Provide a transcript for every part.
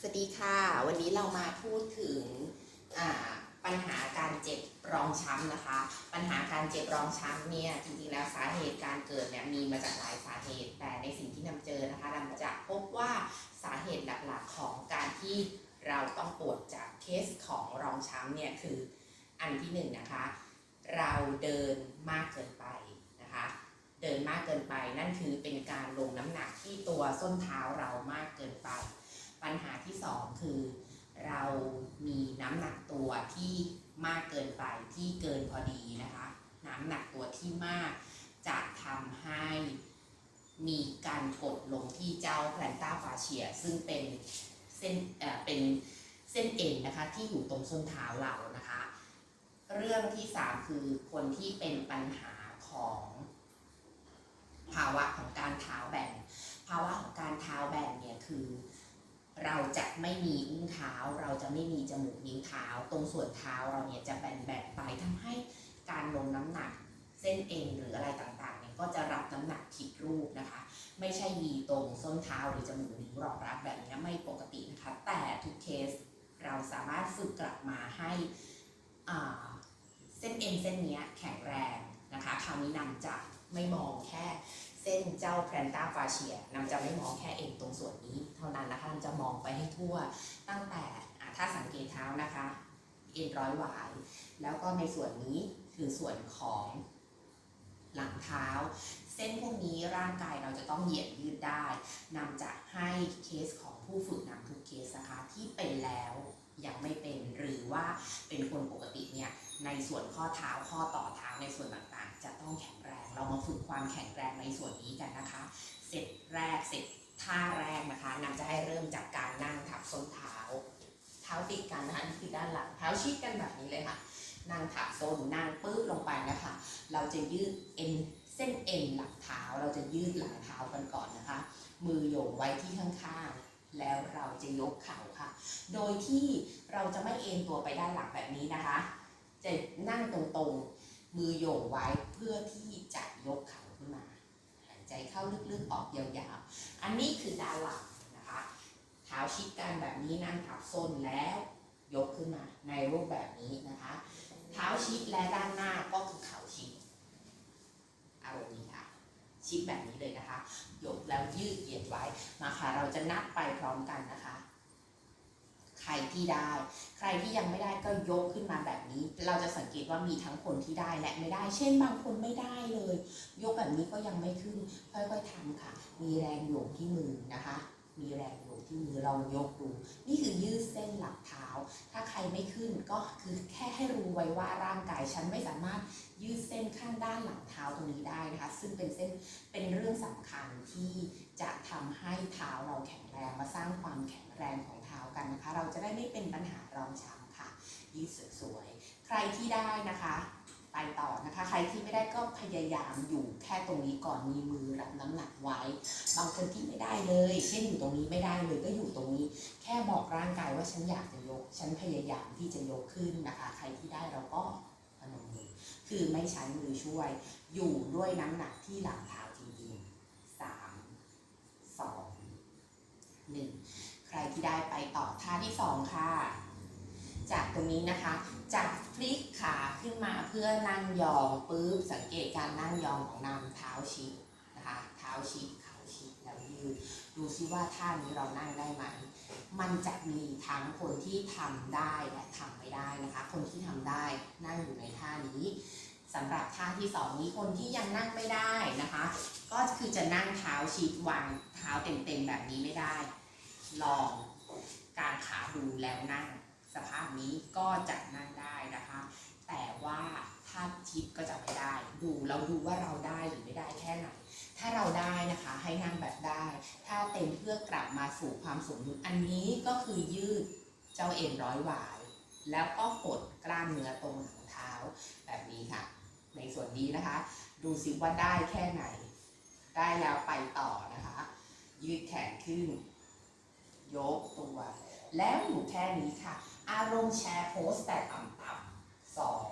สวัสดีค่ะ วันนี้เรามาพูดถึงปัญหาการเจ็บรองช้ำนะคะ ปัญหาการเจ็บรองช้ำเนี่ยจริงๆแล้วสาเหตุการเกิดเนี่ยมีมาจากหลายสาเหตุ แต่ในสิ่งที่นำเจอนะคะนำจะพบว่าสาเหตุหลักๆของการที่เราต้องปวดจากเคสของรองช้ำเนี่ยคืออันที่หนึ่งนะคะ เราเดินมากเกินไปนะคะ เดินมากเกินไปนั่นคือเป็นการลงน้ำหนักที่ตัวส้นเท้าเรามากเกินไป ปัญหาที่สองคือเรามีน้ำหนักตัวที่มากเกินไปที่เกินพอดีนะคะ น้ำหนักตัวที่มาก จะทำให้มีการกดลงที่เจ้าแพลนต้าฟาเชีย ซึ่งเป็นเส้นเป็นเส้นเอ็นนะคะที่อยู่ตรงส้นเท้าเรานะคะ เรื่องที่สามคือคนที่เป็นปัญหาของภาวะของการเท้าแบนภาวะของการเท้าแบนเนี่ยคือ เราจะไม่มีอุ้งเท้า เราจะไม่มีจมูกนิ้วเท้า ตรงส่วนเท้าเราเนี่ยจะแบนๆไปทำให้การลงน้ำหนักเส้นเอ็นหรืออะไรต่างๆเนี่ยก็จะรับน้ำหนักผิดรูปนะคะ ไม่ใช่มีตรงส้นเท้าหรือจมูกนิ้วรองรับแบบนี้ไม่ปกตินะคะ แต่ทุกเคสเราสามารถฝึกกลับมาให้เส้นเอ็นเส้นนี้แข็งแรงนะคะคราวนี้นำจะไม่มองแค่ เส้นเจ้าแพลนต้าฟาเชียนำจะไม่มองแค่เอ็นตรงส่วนนี้ เท่านั้นนะคะนำจะมองไปให้ทั่ว ตั้งแต่ถ้าสังเกตเท้านะคะ เอ็นร้อยหวาย แล้วก็ในส่วนนี้คือส่วนของหลังเท้า เส้นพวกนี้ร่างกายเราจะต้องเหยียดยืดได้นำจะให้เคสของผู้ฝึกนำทุกเคสนะคะที่เป็นแล้ว ยังไม่เป็นหรือว่าเป็นคนปกติเนี่ยในส่วนข้อเท้าข้อต่อเท้าในส่วนต่างๆ จะต้องแข็งแรง เรามาฝึกความแข็งแรงในส่วนนี้กันนะคะเสร็จแรกเสร็จท่าแรกนะคะนำจะให้เริ่มจากการนั่งทับส้นเท้า เท้าติดกันนะคะนี่คือด้านหลังเท้าชิดกันแบบนี้เลยค่ะ นั่งทับส้นนั่งปื้ดลงไปนะคะ เราจะยืดเอ็นเส้นเอ็นหลังเท้า เราจะยืดหลังเท้ากันก่อนนะคะ มือโยงไว้ที่ข้างๆ แล้วเราจะยกเข่าค่ะ โดยที่เราจะไม่เอ็นตัวไปด้านหลังแบบนี้นะคะ จะนั่งตรงๆ มือโยงไว้เพื่อที่จะยกเข่าขึ้นมา หายใจเข้าลึกๆ ออกยาวๆ อันนี้คือด้านหลังนะคะ เท้าชิดกันแบบนี้นั่งทับส้นแล้วยกขึ้นมาในรูปแบบนี้นะคะ เท้าชิดและด้านหน้าก็คือเข่าชิดอารมณ์นี้ค่ะ ชิปแบบนี้เลยนะคะ ยกแล้วยืดเหยียดไว้มาค่ะ เราจะนับไปพร้อมกันนะคะ ใครที่ได้ ใครที่ยังไม่ได้ก็ยกขึ้นมาแบบนี้ เราจะสังเกตว่ามีทั้งคนที่ได้และไม่ได้ เช่นบางคนไม่ได้เลย ยกแบบนี้ก็ยังไม่ขึ้น ค่อยๆทำค่ะ มีแรงโยงที่มือนะคะ มีแรงโยกที่มือเรายกดู นี่คือยืดเส้นหลังเท้า ถ้าใครไม่ขึ้นก็คือแค่ให้รู้ไว้ว่าร่างกายฉันไม่สามารถยืดเส้นข้างด้านหลังเท้าตรงนี้ได้นะคะ ซึ่งเป็นเส้นเป็นเรื่องสำคัญที่จะทำให้เท้าเราแข็งแรงมาสร้างความแข็งแรงของเท้ากันนะคะ เราจะได้ไม่เป็นปัญหารองช้ำค่ะยืดสวยๆใครที่ได้นะคะ ไปต่อนะคะ ใครที่ไม่ได้ก็พยายามอยู่แค่ตรงนี้ก่อนมีมือรับน้ำหนักไว้ บางคนที่ไม่ได้เลยเช่นอยู่ตรงนี้ไม่ได้เลยก็อยู่ตรงนี้ แค่บอกร่างกายว่าฉันอยากจะยก ฉันพยายามที่จะยกขึ้นนะคะ ใครที่ได้เราก็พนมมือคือไม่ใช้มือช่วย อยู่ด้วยน้ำหนักที่หลังเท้าจริงๆสามสองหนึ่งใครที่ได้ไปต่อท่าที่สองค่ะ จากตรงนี้นะคะจากพลิกขาขึ้นมาเพื่อนั่งยองปุ๊บสังเกตการนั่งยองของนำเท้าชิดนะคะเท้าชิดเข่าชิดแล้วยืดดูซิว่าท่านี้เรานั่งได้ไหมมันจะมีทั้งคนที่ทำได้และทำไม่ได้นะคะ คนที่ทำได้นั่งอยู่ในท่านี้สำหรับท่าที่สองนี้คนที่ยังนั่งไม่ได้นะคะ ก็คือจะนั่งเท้าชิดวางเท้าเต็มๆแบบนี้ไม่ได้ ลองการขาดูแล้วนั่ง ภาพนี้ก็จะนั่งได้นะคะ แต่ว่าถ้าชิดก็จะไม่ได้ดูเราดูว่าเราได้หรือไม่ได้แค่ไหนถ้าเราได้นะคะให้นั่งแบบได้ ถ้าเต็มเพื่อกลับมาสู่ความสมดุลอันนี้ก็คือยืดเจ้าเอ็นร้อยหวาย แล้วก็กดกล้ามเนื้อตรงหลังเท้าแบบนี้ค่ะ ในส่วนนี้นะคะ ดูสิว่าได้แค่ไหน ได้แล้วไปต่อนะคะ ยืดแขนขึ้น ยกตัว แล้วอยู่แค่นี้ค่ะ อารมณ์แชร์โพสแต่ต่ำๆสอง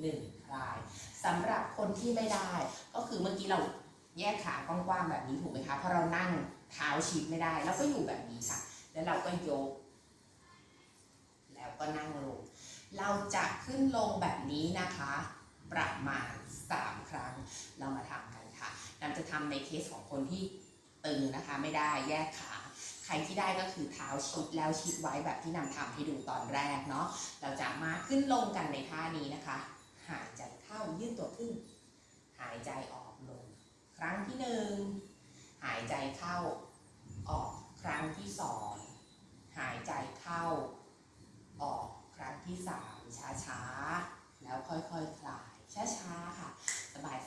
หนึ่งคลายสำหรับคนที่ไม่ได้ ก็คือเมื่อกี้เราแยกขากว้างๆแบบนี้ถูกไหมคะเพราะเรานั่งเท้าชิดไม่ได้ แล้วก็อยู่แบบนี้ค่ะ แล้วเราก็ยก แล้วก็นั่งลง เราจะขึ้นลงแบบนี้นะคะ ประมาณ 3 ครั้ง เรามาทำกันค่ะเราจะทำในเคสของคนที่ตึงนะคะ ไม่ได้แยกขา ใครที่ได้ก็คือเท้าชิดแล้วชิดไว้แบบที่นำทำให้ดูตอนแรกเนาะ เราจะมาขึ้นลงกันในท่านี้นะคะ หายใจเข้ายืดตัวขึ้น หายใจออกลง ครั้งที่หนึ่งหายใจเข้าออกครั้งที่สองหายใจเข้าออกครั้งที่สามช้าๆ แล้วค่อยๆคคลายช้าๆค่ะ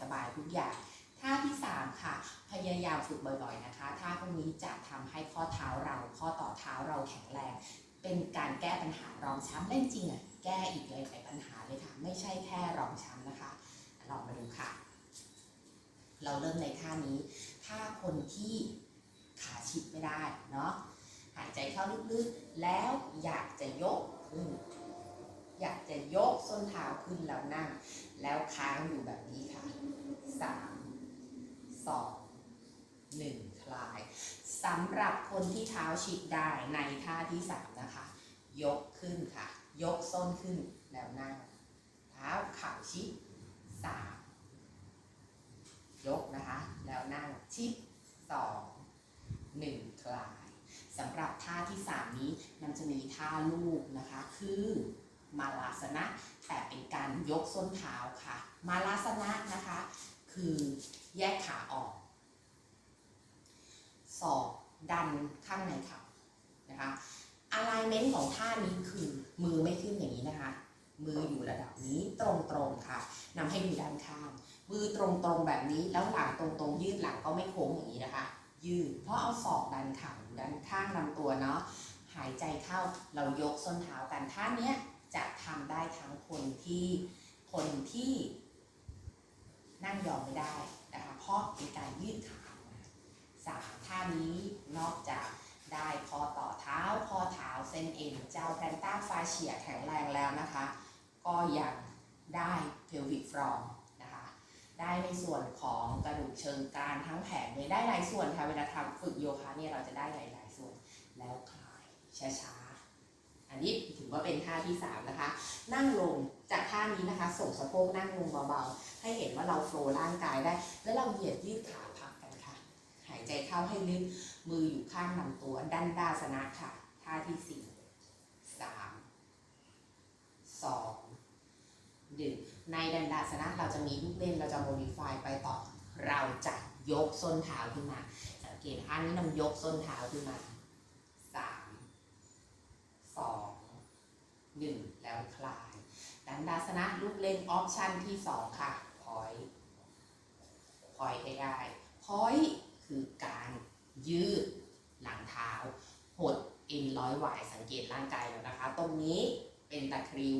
สบายๆทุกอย่าง ท่าที่สามค่ะ พยายามฝึกบ่อยๆนะคะท่าพวกนี้จะทำให้ข้อเท้าเรา ข้อต่อเท้าเราแข็งแรง เป็นการแก้ปัญหารองช้ำเล่นจริงอะแก้อีกเลยหลายปัญหาเลยค่ะ ไม่ใช่แค่รองช้ำนะคะลองมาดูค่ะ เราเริ่มในท่านี้ ถ้าคนที่ขาชิดไม่ได้เนาะหายใจเข้าลึกๆ แล้วอยากจะยกขึ้นอยากจะยกส้นเท้าขึ้นแล้วนั่ง แล้วค้างอยู่แบบนี้ค่ะสาม สองหนึ่งคลายสำหรับคนที่เท้าชิดได้ในท่าที่สามนะคะ ยกขึ้นค่ะ ยกส้นขึ้นแล้วนั่งเท้าเข่าชิดสามยกนะคะ แล้วนั่งชิดสองหนึ่งคลายสำหรับท่าที่สามนี้มันจะมีท่าลูกนะคะ คือมาลาสนะ แต่เป็นการยกส้นเท้าค่ะ มาลาสนะนะคะ คือแยกขาออกศอกดันข้างในเข่านะคะ alignment ของท่านี้คือมือไม่ขึ้นอย่างนี้นะคะ มืออยู่ระดับนี้ตรงๆค่ะนำให้ดูด้านข้าง มือตรงๆแบบนี้แล้วหลังตรงๆ ยืดหลังก็ไม่โค้งอย่างนี้นะคะ ยืดเพราะเอาศอกดันเข่าด้านข้างลำตัวเนาะหายใจเข้าเรายกส้นเท้ากันท่านี้จะทำได้ทั้งคนที่คนที่ นั่งยองไม่ได้นะคะเพราะเป็นการยืดขาสามท่านี้นอกจากได้คอต่อเท้าข้อเท้าเส้นเอ็นเจ้าแพนต้าฟาเชียแข็งแรงแล้วนะคะ ก็ยังได้เพลวิกฟรอมนะคะได้ในส่วนของกระดูกเชิงกรานทั้งแผงเลยได้หลายส่วนค่ะเวลาทำฝึกโยคะเนี่ยเราจะได้หลาย ๆ ส่วนแล้วคลายช้าๆ นนี้ถือว่าเป็นท่าที่3นะคะ นั่งลงจากท่านี้นะคะ ส่งสะโพกนั่งลงเบาๆ ให้เห็นว่าเราโฟล์ร่างกายได้ แล้วเราเหยียดยืดขาพักกันค่ะ หายใจเข้าให้ลึก มืออยู่ข้างลำตัวด้านด้าสนะค่ะ ท่าที่4 3 2 1ในดันดาสนะเราจะมีลูกเล่นเราจะโมดิฟายไปต่อ เราจะยกส้นเท้าขึ้นมาสังเกตท่านี้นำยกส้นเท้าขึ้นมาสามสอง หนึ่งแล้วคลายดันดาสนะลูกเล่นออปชันที่สองค่ะพอยพอยให้ได้พอยคือการยืดหลังเท้า หดเอ็นร้อยหวายสังเกตร่างกายแล้วนะคะ ตรงนี้เป็นตะคริว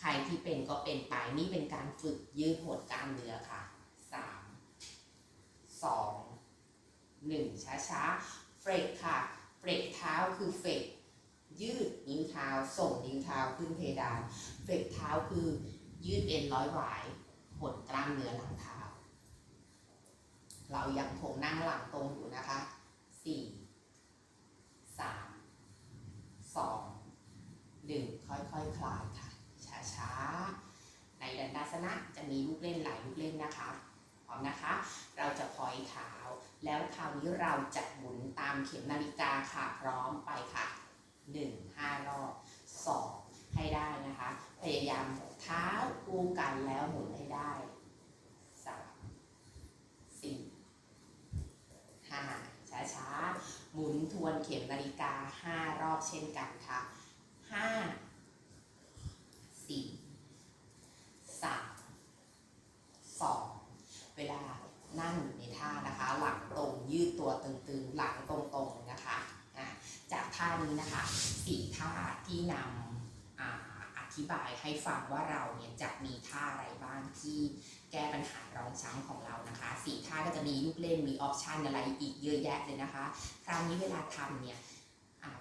ใครที่เป็นก็เป็นไปนี่เป็นการฝึกยืดหดกล้ามเนื้อค่ะสามสองหนึ่งช้าๆเฟรกค่ะเฟรกเท้าคือเฟรก ยืดนิ้วเท้า ส่งนิ้วเท้าขึ้นเพดาน เฟกเท้าคือยืดเอ็นร้อยหวายหดกล้ามเนื้อหลังเท้า เรายังคงนั่งหลังตรงอยู่นะคะสี่สามสองหนึ่งค่อยๆคคลายค่ะช้าๆ ในดันดาสนะจะมีลูกเล่นหลายลูกเล่นนะคะพร้อมนะคะ เราจะพอยเท้าแล้วคราวนี้เราจะหมุนตามเข็มนาฬิกาค่ะ พร้อมไปค่ะ หนึ่งห้ารอบสองให้ได้นะคะ พยายามเท้าคู่กันแล้วหมุนให้ได้สามสี่ห้าช้าๆ หมุนทวนเข็มนาฬิกาห้ารอบเช่นกันค่ะห้าสี่สามสองเวลานั่งอยู่ในท่านะคะ หลังตรงยืดตัวตึงๆ หลังตรงๆนะคะ ท่านี้นะคะสี่ท่าที่นำออธิบายให้ฟังว่าเราเนี่ยจะมีท่าอะไรบ้างที่แก้ปัญหารองช้ำของเรานะคะสี่ท่าก็จะมีลูกเล่นมีออปชันอะไรอีกเยอะแยะเลยนะคะ คราวนี้เวลาทำเนี่ย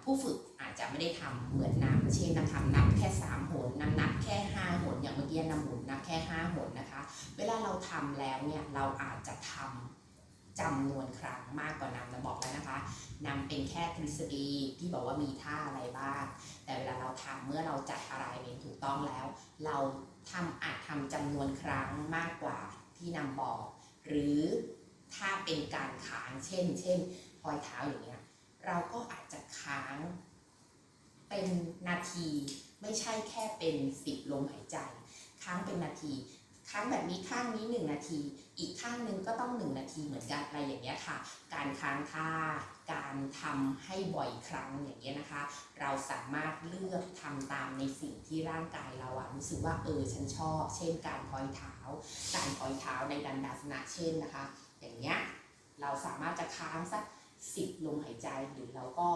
ผู้ฝึกอาจจะไม่ได้ทำเหมือนนำเช่นนำทำนับแค่3หนนำนับแค่5หนอย่างเมื่อกี้นำหมุนนับแค่5หนนะคะ เวลาเราทำแล้วเนี่ยเราอาจจะทำ จำนวนครั้งมากกว่านำนะบอกแล้วนะคะนำเป็นแค่ทฤษฎีที่บอกว่ามีท่าอะไรบ้าง แต่เวลาเราทำเมื่อเราจัดอะไรเป็นถูกต้องแล้ว เราทำอาจทำจำนวนครั้งมากกว่าที่นำบอก หรือถ้าเป็นการค้างเช่น เช่นพลอยเท้าอย่างเงี้ยเราก็อาจจะค้างเป็นนาทีไม่ใช่แค่เป็นสิบลมหายใจ ค้างเป็นนาที ค้างแบบนี้ข้างนี้หนึ่งนาที อีกข้างหนึงก็ต้องหนึ่งนาทีเหมือนกันอะไรอย่างเงี้ยค่ะ การค้างท่า การทำให้บ่อยครั้งอย่างเงี้ยนะคะ เราสามารถเลือกทำตามในสิ่งที่ร่างกายเราอะรู้สึกว่าเออฉันชอบ เช่น การพอยเท้า การพอยเท้าในดันดาสนะเช่นนะคะ อย่างเงี้ยเราสามารถจะค้างสักสิบลมหายใจหรือเราก็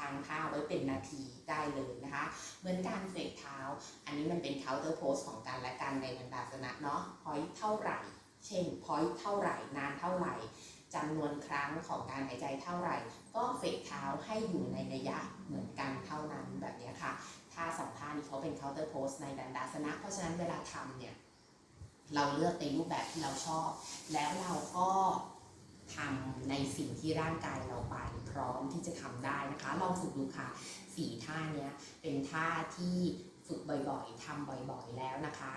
ค้างท่าไว้เป็นนาทีได้เลยนะคะ เหมือนการเฟกเท้า อันนี้มันเป็น counter pose ของการและกันในบรรดาสนะเนาะ point เท่าไหร่ เช่น point เท่าไหร่ นานเท่าไหร่จำนวนครั้งของการหายใจเท่าไหร่ ก็เฟกเท้าให้อยู่ในระยะเหมือนกันเท่านั้นแบบนี้ค่ะท่าสองท่านี้เขาเป็น counter pose ในดันดาสนะ เพราะฉะนั้นเวลาทำเนี่ยเราเลือกในรูปแบบที่เราชอบ แล้วเราก็ ทำในสิ่งที่ร่างกายเราไปพร้อมที่จะทำได้นะคะลองฝึกดูค่ะสี่ท่าเนี้ยเป็นท่าที่ฝึกบ่อยๆทำบ่อยๆแล้วนะคะ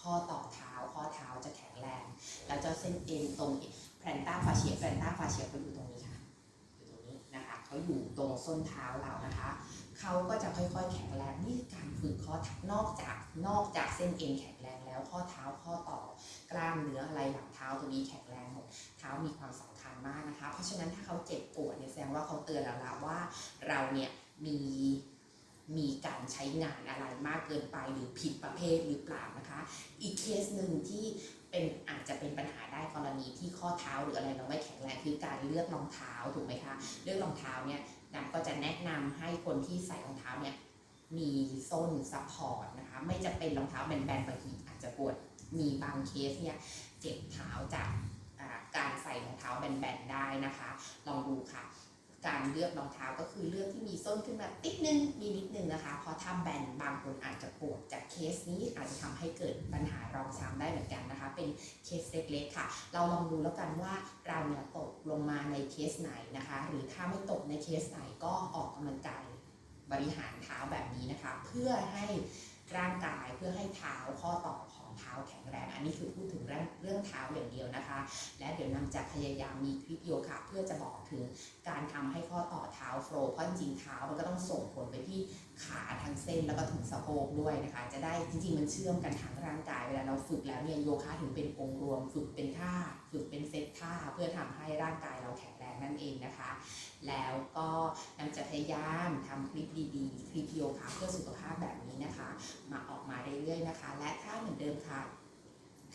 ข้อต่อเท้าข้อเท้าจะแข็งแรง แล้วเจ้าเส้นเอ็นตรงแพลนต้าฟาเชียแพลนต้าฟาเชียเขาอยู่ตรงนี้ค่ะอยู่ตรงนี้นะคะเขาอยู่ตรงส้นเท้าเรานะคะ เขาก็จะค่อยๆ แข็งแรงนี่คือการฝึกข้อเท้านอกจากนอกจากเส้นเอ็นแข็งแรงแล้วข้อเท้าข้อต่อกล้ามเนื้ออะไรหลังเท้าตัวนี้แข็งแรงหมดเท้ามีความสำคัญมากนะคะ เพราะฉะนั้นถ้าเขาเจ็บปวดเนี่ยแสดงว่าเขาเตือนเราแล้วว่าเราเนี่ยมีมีการใช้งานอะไรมากเกินไปหรือผิดประเภทหรือเปล่านะคะ อีกเคสหนึ่งที่เป็นอาจจะเป็นปัญหาได้กรณีที่ข้อเท้าหรืออะไรเราไม่แข็งแรงคือการเลือกรองเท้าถูกไหมคะ เลือกรองเท้าเนี่ยนัก็จะแนะ นำให้คนที่ใส่รองเท้าเนี่ยมีส้นซัพพอร์ตนะคะไม่จะเป็นรองเท้าแบนๆบางทีอาจจะปวดมีบางเคสเนี่ยเจ็บเท้าจากการใส่รองเท้าแบนๆได้นะคะ ลองดูค่ะ การเลือกรองเท้าก็คือเลือกที่มีส้นขึ้นมาติดนึงมีนิดนึงนะคะ เพราะถ้าแบนบางคนอาจจะปวดจากเคสนี้อาจจะทำให้เกิดปัญหารองช้ำได้เหมือนกันนะคะ เป็นเคสเล็กๆค่ะ เราลองดูแล้วกันว่าเราเนี่ยตกลงมาในเคสไหนนะคะ หรือถ้าไม่ตกในเคสไหนก็ออกกำลังกายบริหารเท้าแบบนี้นะคะ เพื่อให้ร่างกายเพื่อให้เท้าข้อต่อข เท้าแข็งแรง อันนี้คือพูดถึงเรื่องเรื่องเท้าอย่างเดียวนะคะ และเดี๋ยวนำจะพยายามมีคลิปโยคะเพื่อจะบอกถึงการทำให้ข้อต่อเท้าโฟล์เพราะจริงเท้ามันก็ต้องส่งผลไปที่ขาทั้งเส้นแล้วก็ถึงสะโพกด้วยนะคะ จะได้จริงๆมันเชื่อมกันทั้งร่างกายเว ฝึกแล้วเนี่ยโยคะถึงเป็นองค์รวม ฝึกเป็นท่า ฝึกเป็นเซตท่าเพื่อทำให้ร่างกายเราแข็งแรงนั่นเองนะคะ แล้วก็นำจะพยายามทำคลิปดีๆ คลิปโยคะเพื่อสุขภาพแบบนี้นะคะ มาออกมาเรื่อยๆนะคะ และถ้าเหมือนเดิมค่ะ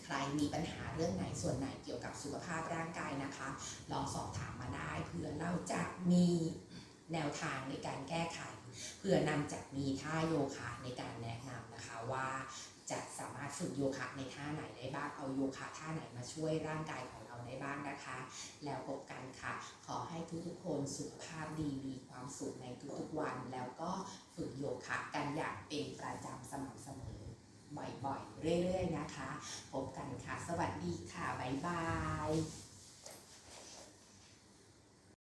ใครมีปัญหาเรื่องไหนส่วนไหนเกี่ยวกับสุขภาพร่างกายนะคะ ลองสอบถามมาได้เพื่อเราจะมีแนวทางในการแก้ไข เพื่อนำจะมีท่าโยคะในการแนะนำนะคะว่า จะสามารถฝึกโยคะในท่าไหนได้บ้าง เอาโยคะท่าไหนมาช่วยร่างกายของเราได้บ้างนะคะ แล้วพบกันค่ะ ขอให้ทุกๆคนสุขภาพดี มีความสุขในทุกๆวัน แล้วก็ฝึกโยคะกันอย่างเป็นประจำสม่ำเสมอ บ่อยๆ เรื่อยๆ นะคะ พบกันค่ะ สวัสดีค่ะ บ๊ายบาย